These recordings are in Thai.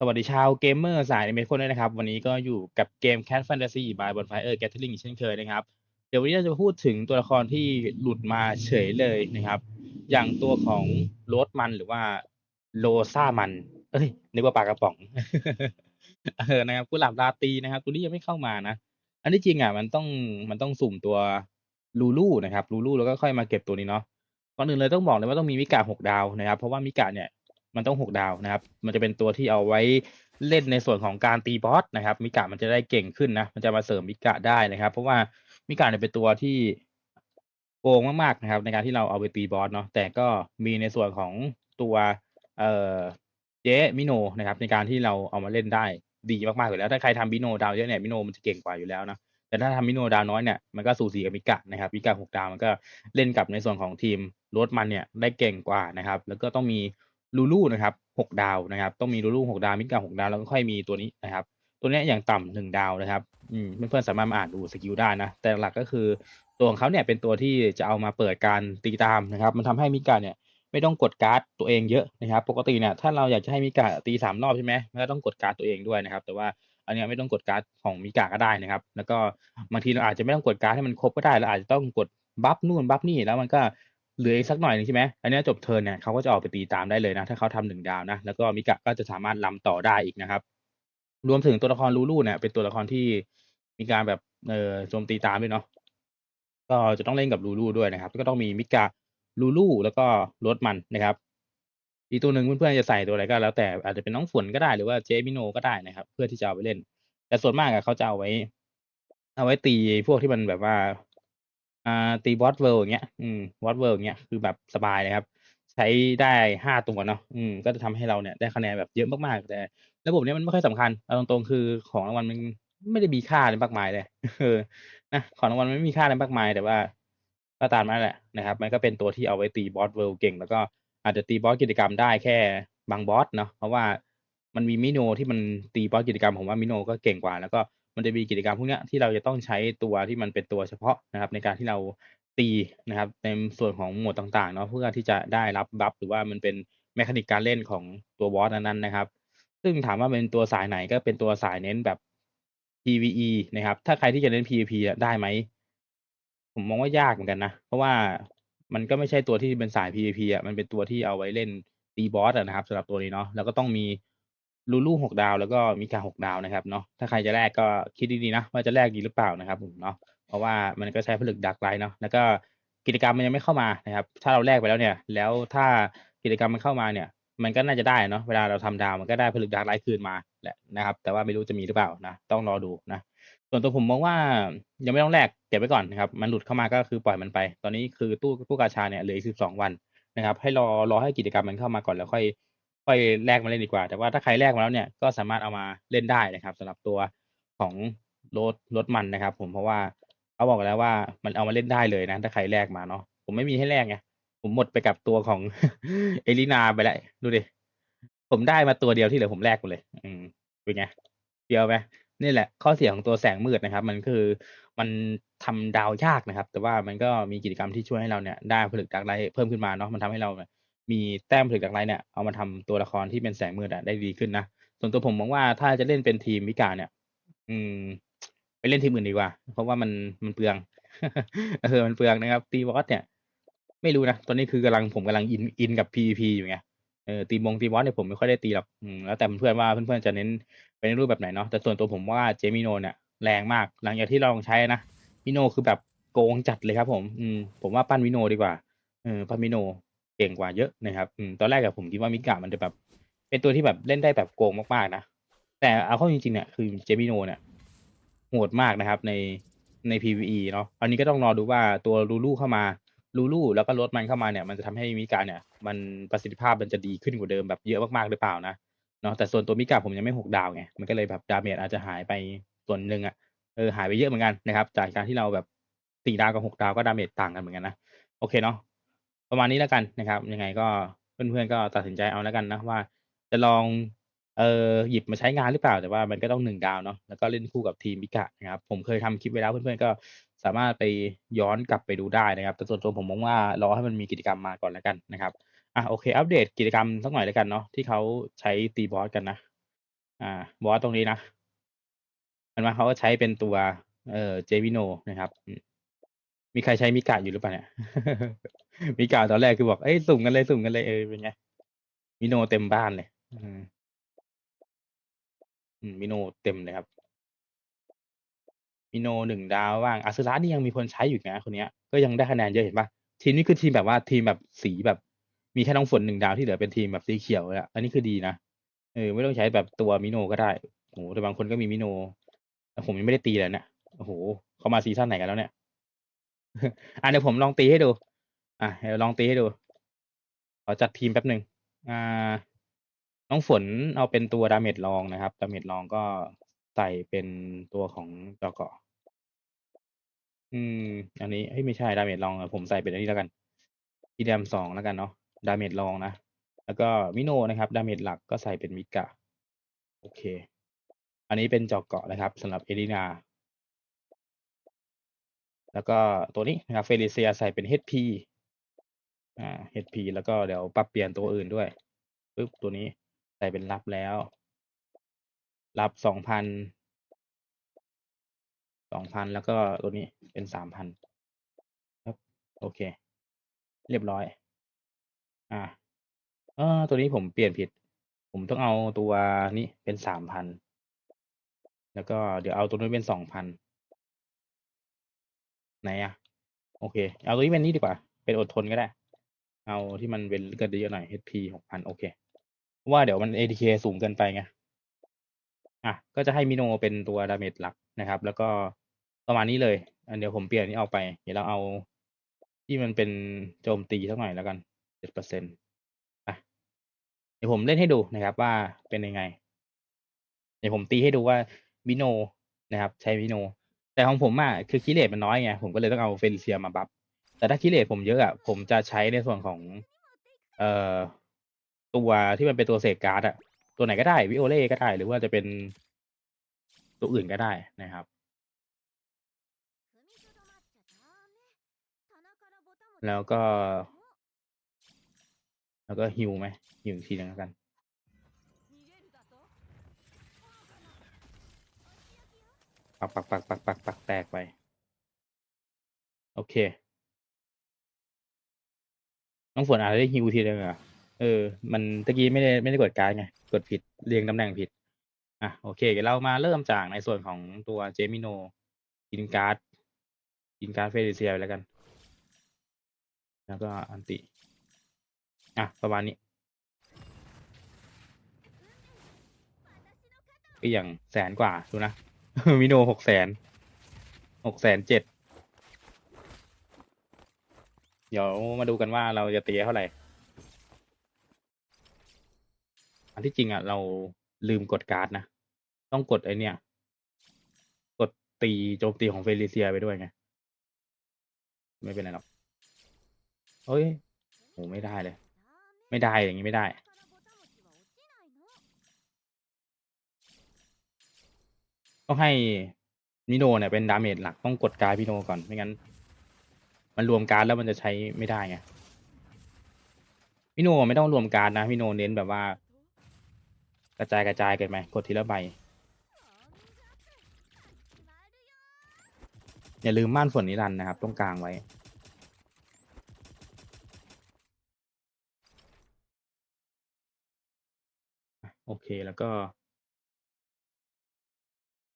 สวัสดีชาวเกมเมอร์สายอนิเมะคนด้วยนะครับ วันนี้ก็อยู่กับเกม Cat Fantasy by Bonfire Gathering อีกเช่นเคยนะครับ เดี๋ยววันนี้เราจะพูดถึงตัวละครที่หลุดมาเฉยเลยนะครับ อย่างตัวของโรสมันหรือว่าโลซ่ามัน เอ้ย นึกว่าปลากระป๋อง เออนะครับกุหลาบราตีนะครับ ตัวนี้ยังไม่เข้ามานะ อันที่จริงอะมันต้องมันต้องสุ่มตัวลูลูนะครับลูลูแล้วก็ค่อยมาเก็บตัวนี้เนาะก่อนอื่นเลยต้องบอกเลยว่าต้องมีมิกาหกดาวนะครับ เพราะว่ามิกาเนี่ย มันต้องหกดาวนะครับ มันจะเป็นตัวที่เอาไว้เล่นในส่วนของการตีบอสนะครับมิกามันจะได้เก่งขึ้นนะมันจะมาเสริมมิกาได้นะครับ เพราะว่ามิกาเนี่ยเป็นตัวที่โกงมากๆนะครับ ในการที่เราเอาไปตีบอสเนาะแต่ก็มีในส่วนของตัวเอ่อเจ๊มิโนนะครับ ในการที่เราเอามาเล่นได้ดีมากๆอยู่แล้วถ้าใครทำมิโนดาวเยอะเนี่ยมิโนมันจะเก่งกว่าอยู่แล้วนะแต่ถ้าทำมิโนดาวน้อยเนี่ยมันก็สูสีกับมิกะนะครับมิกะหกดาวมันก็เล่นกับในส่วนของทีมรดมันเนี่ยได้เก่งกว่านะครับ แล้วก็ต้องมี ลูลูนะครับหกดาวนะครับ ต้องมีลูลูหกดาวมิกะหกดาวแล้วก็ค่อยมีตัวนี้นะครับ ตัวนี้อย่างต่ำหนึ่งดาวนะครับอืมเพื่อนๆสามารถมาอ่านดูสกิลได้นะ แต่หลักก็คือตัวของเขาเนี่ยเป็นตัวที่จะเอามาเปิดการตีตามนะครับ มันทำให้มิกะเนี่ยไม่ต้องกดการ์ดตัวเองเยอะนะครับ ปกติเนี่ยถ้าเราอยากจะให้มิกะตีสามรอบใช่ไหมมันก็ต้องกดการ์ดตัวเองด้วยนะครับ แต่ว่าอันนี้ไม่ต้องกดการ์ดของมิกาก็ได้นะครับ แล้วก็บางทีเราอาจจะไม่ต้องกดการ์ดให้มันครบก็ได้เราอาจจะต้องกดบัฟนู่นบัฟนี่แล้วมันก็ เหลืออีกสักหน่อยหนึงใช่ไหมอันนี้จบเทิร์นเนี่ยเขาก็จะออกไปตีตามได้เลยนะ ถ้าเขาทำหนึ่งดาวนะ แล้วก็มิกะก็จะสามารถลำต่อได้อีกนะครับ รวมถึงตัวละครลูลูเนี่ยเป็นตัวละครที่มีการแบบเอ่อโจมตีตามด้วยเนาะ ก็จะต้องเล่นกับลูลูด้วยนะครับ ก็ต้องมีมิกะลูลูแล้วก็รสมันนะครับอีกตัวหนึ่งเพื่อนๆจะใส่ตัวอะไรก็แล้วแต่อาจจะเป็นน้องฝนก็ได้หรือว่าเจมิโนก็ได้นะครับ เพื่อที่จะเอาไปเล่น แต่ส่วนมากอะเขาจะเอาไว้ เอาไว้ตีพวกที่มันแบบว่า อ่าตีบอสเวิลด์อย่างเงี้ย อืมบอสเวิลด์อย่างเงี้ยคือแบบสบายเลยครับ ใช้ได้ห้าตัวเนาะอืมก็จะทำให้เราเนี่ยได้คะแนนแบบเยอะมากๆ แต่ ระบบเนี้ยมันไม่ค่อยสำคัญเอาตรงๆคือของรางวัลมันไม่ได้มีค่าอะไรมากมายเลย เออนะของรางวัลมันไม่มีค่าอะไรมากมาย แต่ว่าก็ตามนั้นแหละนะครับ มันก็เป็นตัวที่เอาไว้ตีบอสเวิลด์เก่ง แล้วก็อาจจะตีบอสกิจกรรมได้แค่บางบอสเนาะเพราะว่ามันมีมิโนที่มันตีบอสกิจกรรมผมว่ามิโนก็เก่งกว่าแล้วก็ มันจะมีกิจกรรมพวกนี้ที่เราจะต้องใช้ตัวที่มันเป็นตัวเฉพาะนะครับ ในการที่เราตีนะครับในส่วนของหมวดต่างๆเนาะเพื่อที่จะได้รับบัฟหรือว่ามันเป็น mechanic การเล่นของตัวบอสนั้นๆนะครับ ซึ่งถามว่าเป็นตัวสายไหนก็เป็นตัวสายเน้นแบบ PVE นะครับ ถ้าใครที่จะเน้น PVP อะได้ไหม ผมมองว่ายากเหมือนกันนะ เพราะว่ามันก็ไม่ใช่ตัวที่เป็นสาย PVP อะมันเป็นตัวที่เอาไว้เล่นตีบอสนะครับสำหรับตัวนี้เนาะแล้วก็ต้องมี ลูลูหกดาวแล้วก็มิกาหกดาวนะครับเนาะถ้าใครจะแลกก็คิดดีๆนะว่าจะแลกดีหรือเปล่านะครับผมเนาะเพราะว่ามันก็ใช้ผลึกดักไลท์เนาะแล้วก็กิจกรรมมันยังไม่เข้ามานะครับ ถ้าเราแลกไปแล้วเนี่ย แล้วถ้ากิจกรรมมันเข้ามาเนี่ย มันก็น่าจะได้เนาะเวลาเราทำดาวมันก็ได้ผลึกดักไลท์คืนมาแหละนะครับ แต่ว่าไม่รู้จะมีหรือเปล่านะต้องรอดูนะส่วนตัวผมมองว่ายังไม่ต้องแลกเก็บไว้ก่อนนะครับมันหลุดเข้ามาก็คือปล่อยมันไป ตอนนี้คือตู้ตู้กาชาเนี่ยเหลืออีก12วันนะครับ ให้รอรอให้กิจกรรมมันเข้ามาก่อนแล้วค่อย ค่อยแลกมาเล่นดีกว่า แต่ว่าถ้าใครแลกมาแล้วเนี่ยก็สามารถเอามาเล่นได้นะครับสำหรับตัวของรถรถมันนะครับ ผมเพราะว่าเขาบอกแล้วว่ามันเอามาเล่นได้เลยนะถ้าใครแลกมาเนาะผมไม่มีให้แลกไงผมหมดไปกับตัวของเอลินาไปแล้วดูดิผมได้มาตัวเดียวที่เหลือผมแลกหมดเลย อืมเป็นไงเดียวไหมนี่แหละ ข้อเสียของตัวแสงมืดนะครับ มันคือมันทำดาวยากนะครับ แต่ว่ามันก็มีกิจกรรมที่ช่วยให้เราเนี่ยได้ผลึกดักไลท์เพิ่มขึ้นมาเนาะมันทำให้เราเนี่ย มีแต้มผลึกดักไลท์เนี่ยเอามาทำตัวละครที่เป็นแสงมืดอะได้ดีขึ้นนะส่วนตัวผมมองว่าถ้าจะเล่นเป็นทีมมิกาเนี่ย อืม ไปเล่นทีมอื่นดีกว่า เพราะว่ามันมันเปลืองเออมันเปลืองนะครับ ตีบอสเนี่ย ไม่รู้นะตอนนี้คือกำลังผมกำลังอินอินกับ PVP อยู่ไงเออตีมงตีบอสเนี่ยผมไม่ค่อยได้ตีหรอกแล้วแต่เพื่อนๆว่าเพื่อนๆจะเน้นไปในรูปแบบไหนเนาะแต่ส่วนตัวผมว่าเจมิโนเนี่ยแรงมาก หลังจากที่เราลองใช้นะมิโนคือแบบโกงจัดเลยครับ ผม อืมผมว่าปั้นมิโนดีกว่าเออปั้นมิโน เก่งกว่าเยอะนะครับอืมตอนแรกอะผมคิดว่ามิกะมันจะแบบ เป็นตัวที่แบบเล่นได้แบบโกงมากๆนะ แต่เอาเข้าจริงๆเนี่ยคือเจมิโนเนี่ยโหดมากนะครับในใน PVE เนาะอันนี้ก็ต้องรอดูว่าตัวลูลูเข้ามาลูลูแล้วก็รถมันเข้ามาเนี่ย มันจะทำให้มิกาเนี่ย มันประสิทธิภาพมันจะดีขึ้นกว่าเดิมแบบเยอะมากๆหรือเปล่านะเนาะแต่ส่วนตัวมิกาผมยังไม่หกดาวไงมันก็เลยแบบดาเมจอาจจะหายไปส่วนหนึ่งอะเออหายไปเยอะเหมือนกันนะครับ จากการที่เราแบบสี่ดาวกับหกดาวก็ดาเมจต่างกันเหมือนกันนะโอเคเนาะ ประมาณนี้แล้วกันนะครับ ยังไงก็เพื่อน ๆ ก็ตัดสินใจเอาแล้วกันนะว่า จะลอง เอ่อ หยิบมาใช้งานหรือเปล่า แต่ว่ามันก็ต้องหนึ่งดาวเนาะ แล้วก็เล่นคู่กับทีมมิกะนะครับ ผมเคยทำคลิปไว้แล้ว เพื่อน ๆ ก็สามารถไปย้อนกลับไปดูได้นะครับ แต่ส่วนตัวผมมองว่ารอให้มันมีกิจกรรมมาก่อนแล้วกันนะครับ อะ โอเค อัปเดตกิจกรรมสักหน่อยแล้วกันเนาะ ที่เขาใช้ตีบอสกันนะ อ่า บอสตรงนี้นะมันมาเขาก็ใช้เป็นตัว เอ่อ เจวิโนนะครับ มีใครใช้มิกาอยู่หรือเปล่าเนี่ย มิกาตอนแรกคือบอก เอ้ยสุ่มกันเลยสุ่มกันเลยเออเป็นไงมิโนเต็มบ้านเลยอืมมิโนเต็มเลยครับ มิโนหนึ่งดาวบ้างอาซึระนี่ยังมีคนใช้อยู่นะคนเนี้ย ก็ยังได้คะแนนเยอะเห็นปะทีมนี้คือทีมแบบว่าทีมแบบสีแบบ มีแค่น้องฝนหนึ่งดาวที่เหลือเป็นทีมแบบสีเขียวเลยอะอันนี้คือดีนะเออไม่ต้องใช้แบบตัวมิโนก็ได้โอ้โหแต่บางคนก็มีมิโนแต่ผมยังไม่ได้ตีเลยเนี่ยโอ้โหเขามาซีซั่นไหนกันแล้วเนี่ยอะเดี๋ยวผมลองตีให้ดู อะเดี๋ยวลองตีให้ดู ขอจัดทีมแป๊บหนึ่งอ่า น้องฝนเอาเป็นตัวดาเมจรองนะครับ ดาเมจรองก็ใส่เป็นตัวของจอเกาะอืม อันนี้เฮ้ยไม่ใช่ดาเมจรองอะผมใส่เป็นอันนี้แล้วกันพีแดมสองแล้วกันเนาะ ดาเมจรองนะ แล้วก็มิโนนะครับ ดาเมจหลักก็ใส่เป็นมิกะ โอเค อันนี้เป็นจอเกาะนะครับสำหรับเอลินาแล้วก็ตัวนี้นะครับเฟลิเซียใส่เป็น HP อ่า HP แล้วก็เดี๋ยวปรับเปลี่ยนตัวอื่นด้วยปึ๊บตัวนี้ใส่เป็นรับแล้ว รับสองพันสองพันแล้วก็ตัวนี้เป็นสามพันครับโอเค เรียบร้อย อ่าเออตัวนี้ผมเปลี่ยนผิด ผมต้องเอาตัวนี้เป็นสามพันแล้วก็เดี๋ยวเอาตัวนี้เป็นสองพันไหนอะโอเค เอาตัวนี้เป็นนี้ดีกว่า เป็นอดทนก็ได้ เอาที่มันเป็นเกินเยอะหน่อย HP หกพันโอเคเพราะว่าเดี๋ยวมัน ATK สูงเกินไปไง อะ ก็จะให้มิโนเป็นตัวดาเมจหลักนะครับ แล้วก็ประมาณนี้เลย อันเดี๋ยวผมเปลี่ยนนี้ออกไป เดี๋ยวเราเอาที่มันเป็นโจมตีสักหน่อยแล้วกันเจ็ดเปอร์เซ็นต์อะ เดี๋ยวผมเล่นให้ดูนะครับว่าเป็นยังไง เดี๋ยวผมตีให้ดูว่ามิโนนะครับ ใช้มิโน แต่ของผมอะคือคิเลตมันน้อยไง ผมก็เลยต้องเอาเฟลิเซียมาบัฟ แต่ถ้าคิเลตผมเยอะอะผมจะใช้ในส่วนของ เอ่อตัวที่มันเป็นตัวเสกการ์ดอะตัวไหนก็ได้วิโอเล่ก็ได้ หรือว่าจะเป็นตัวอื่นก็ได้นะครับ แล้วก็ แล้วก็ฮิวไหมฮิวอีกทีนึงแล้วกันปักปักปักปักปักปักแตกไป โอเค น้องฝนอาจจะได้ฮิวทีเดียวเหรอเออ มันตะกี้ไม่ได้ไม่ได้กดการ์ดไง กดผิดเรียงตำแหน่งผิด อะโอเคเดี๋ยวเรามาเริ่มจากในส่วนของตัวเจมิโนกินการ์ดกินการ์ดเฟรเซียไปแล้วกัน แล้วก็อันติ อะ ประมาณนี้ก็อย่างแสนกว่าดูนะ มิโนหกแสนหกแสนเจ็ด เดี๋ยวมาดูกันว่าเราจะตีเท่าไหร่ อันที่จริงอะ เราลืมกดการ์ดนะ ต้องกดไอเนี่ย กดตีโจมตีของเฟลิเซียไปด้วยไง ไม่เป็นไรหรอกเฮ้ยโหไม่ได้เลย ไม่ได้อย่างนี้ไม่ได้ต้องให้มิโนเนี่ยเป็นดาเมจหลักต้องกดการ์ดมิโนก่อนไม่งั้น มันรวมการ์ดแล้วมันจะใช้ไม่ได้ไงมิโนไม่ต้องรวมการ์ดนะมิโนเน้นแบบว่า กระจายกระจายกันไหมกดทีละใบอย่าลืมม่านฝนนิรันดร์นะครับ ตรงกลางไว้ โอเคแล้วก็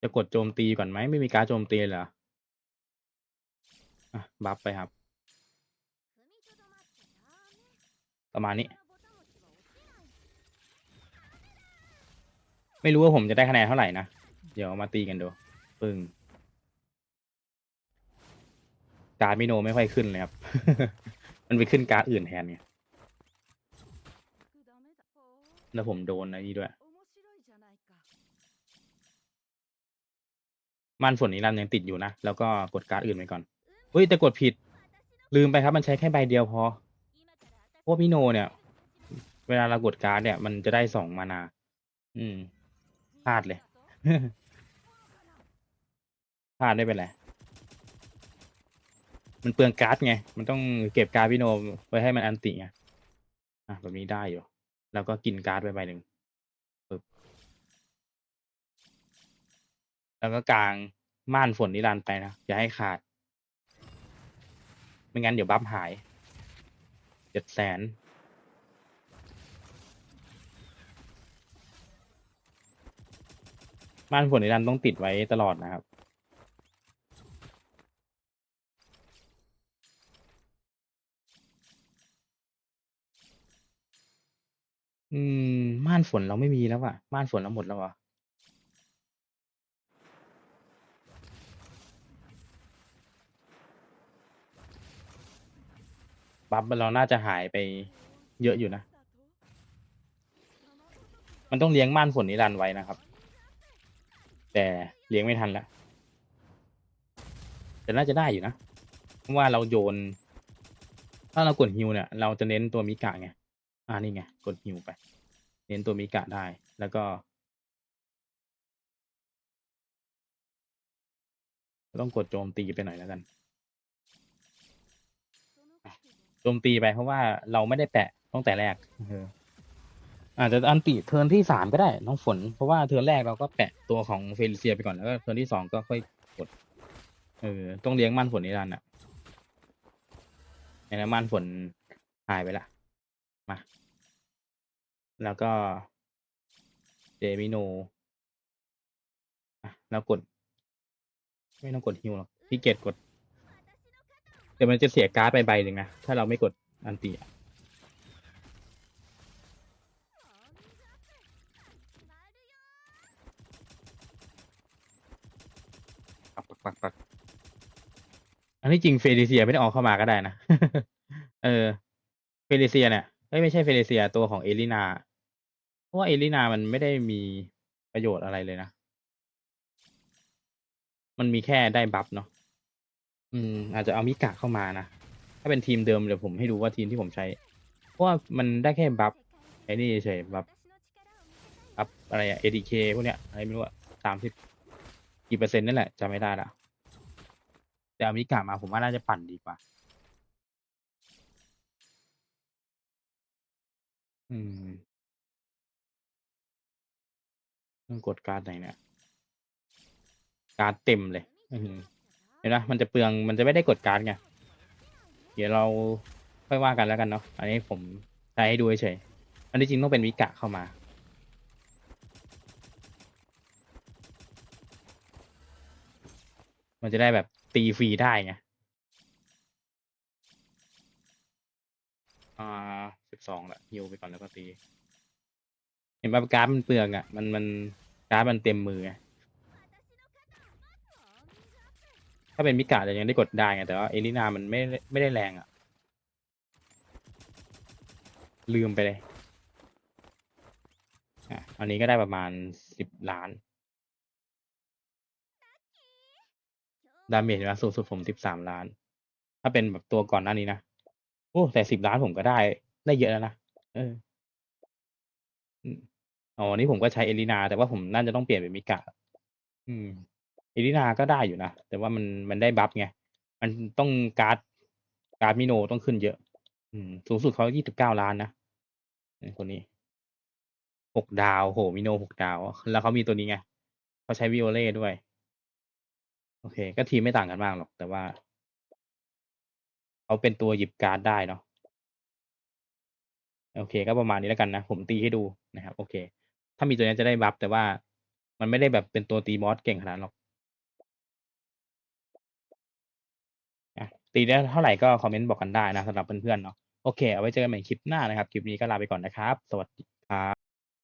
จะกดโจมตีก่อนไหมไม่มีการโจมตีเหรอ อะบัฟไปครับ ประมาณนี้ ไม่รู้ว่าผมจะได้คะแนนเท่าไหร่นะ เดี๋ยวมาตีกันดู ปึ้งการดมิโนไม่ค่อยขึ้นเลยครับ มันไปขึ้นการดอื่นแทนไงแล้วผมโดนไอ้นี่ด้วย มันฝนนิรันยังติดอยู่นะ แล้วก็กดการ์ดอื่นไปก่อน ฮ้ยแต่กดผิด ลืมไปครับมันใช้แค่ใบเดียวพอพราะว่ามิโนเนี่ย เวลาเรากดการ์ดเนี่ย มันจะได้สองมานา อืมพลาดเลยพลาดได้เป็นไรมันเปลืองการ์ดไง มันต้องเก็บการ์ดพี่โนไว้ให้มันอันติไงอะแบบนี้ได้อยู่ แล้วก็กินการ์ดไปใบหนึ่งปึ๊บแล้วก็กางม่านฝนนิรันดร์ไปนะ อย่าให้ขาด ไม่งั้นเดี๋ยวบัฟหายเจ็ดแสนม่านฝนนิรันดร์ต้องติดไว้ตลอดนะครับ อืม ม่านฝนเราไม่มีแล้วอะม่านฝนเราหมดแล้วอะ บัฟเราน่าจะหายไปเยอะอยู่นะ มันต้องเลี้ยงม่านฝนนิรันด์ไว้นะครับ แต่เลี้ยงไม่ทันละแต่น่าจะได้อยู่นะ เพราะว่าเราโยน ถ้าเรากดฮิวเนี่ย เราจะเน้นตัวมิกะไง อ่านี่ไง กดฮิวไป เน้นตัวมิกะได้ แล้วก็ต้องกดโจมตีไปหน่อยแล้วกัน โจมตีไปเพราะว่าเราไม่ได้แปะตั้งแต่แรกเอออาจจะอันติเทิร์นที่สามก็ได้น้องฝน เพราะว่าเทิร์นแรกเราก็แปะตัวของเฟลิเซียไปก่อนแล้วก็เทิร์นที่สองก็ค่อยกดเออต้องเลี้ยงม่านฝนนิรันดร์อะในนั้นม่านฝนหายไปละมา แล้วก็เดมิโนอะแล้วกด ไม่ต้องกดฮิวหรอกพี่เกตกด เดี๋ยวมันจะเสียการ์ดไปใบหนึ่งนะ ถ้าเราไม่กดอันตีอะปักปักปักปักอันนี้จริงเฟลิเซียไม่ได้ออกเข้ามาก็ได้นะ เออ เฟลิเซียเนี่ยเอ้ยไม่ใช่เฟลิเซียตัวของเอลินา เพราะว่าเอลินามันไม่ได้มีประโยชน์อะไรเลยนะ มันมีแค่ได้บัฟเนาะ อืม อาจจะเอามิกะเข้ามานะ ถ้าเป็นทีมเดิมเดี๋ยวผมให้ดูว่าทีมที่ผมใช้ เพราะว่ามันได้แค่บัฟไอ้นี่เฉยบัฟบัฟอะไรอะ ADK พวกเนี้ยอะไรไม่รู้อะสามสิบกี่เปอร์เซ็นต์นั่นแหละจำไม่ได้ละแต่เอามิกะมาผมว่าน่าจะปั่นดีกว่า อืมต้องกดการ์ดไหนเนี่ย การ์ดเต็มเลย อืม เห็นไหมมันจะเปลืองมันจะไม่ได้กดการ์ดไงเดี๋ยวเราค่อยว่ากันแล้วกันเนาะอันนี้ผมใช้ให้ดูเฉยอันนี้จริงต้องเป็นวิกะเข้ามามันจะได้แบบตีฟรีได้ไง อ่าสิบสองละฮิวไปก่อนแล้วก็ตี เห็นป่ะการ์ดมันเปลืองอะ่ะ มันมันการ์ดมันเต็มมือไง ถ้าเป็นมิกะจะยังได้กดได้ไงแต่ว่าเอลินามันไม่ไม่ได้แรงอะ่ะ ลืมไปเลยอะอันนี้ก็ได้ประมาณสิบล้าน ดาเมจนะสูงสุดผมสิบสามล้าน ถ้าเป็นแบบตัวก่อนหน้านี้นะ โอ้แต่สิบล้านผมก็ได้ได้เยอะแล้วนะเอออ๋ออันนี้ผมก็ใช้เอลินา แต่ว่าผมน่าจะต้องเปลี่ยนเป็นมิกะอืม เอลินาก็ได้อยู่นะ แต่ว่ามันมันได้บัฟไง มันต้องการ์ดการ์ดมิโนต้องขึ้นเยอะ อืม สูงสุดเขายี่สิบเก้าล้านนะคนนี้หกดาวโหมิโนหกดาว แล้วเขามีตัวนี้ไงเขาใช้วิโอเล่ด้วย โอเค ก็ทีมไม่ต่างกันมากหรอก แต่ว่าเขาเป็นตัวหยิบการ์ดได้เนาะโอเค ก็ประมาณนี้แล้วกันนะ ผมตีให้ดูนะครับ โอเค ถ้ามีตัวนี้จะได้บัฟแต่ว่ามันไม่ได้แบบเป็นตัวตีมอสเก่งขนาดหรอก ตีได้เท่าไหร่ก็คอมเมนต์บอกกันได้นะสำหรับเพื่อนๆเนาะโอเคเอาไว้เจอกันใหม่คลิปหน้านะครับ คลิปนี้ก็ลาไปก่อนนะครับ สวัสดี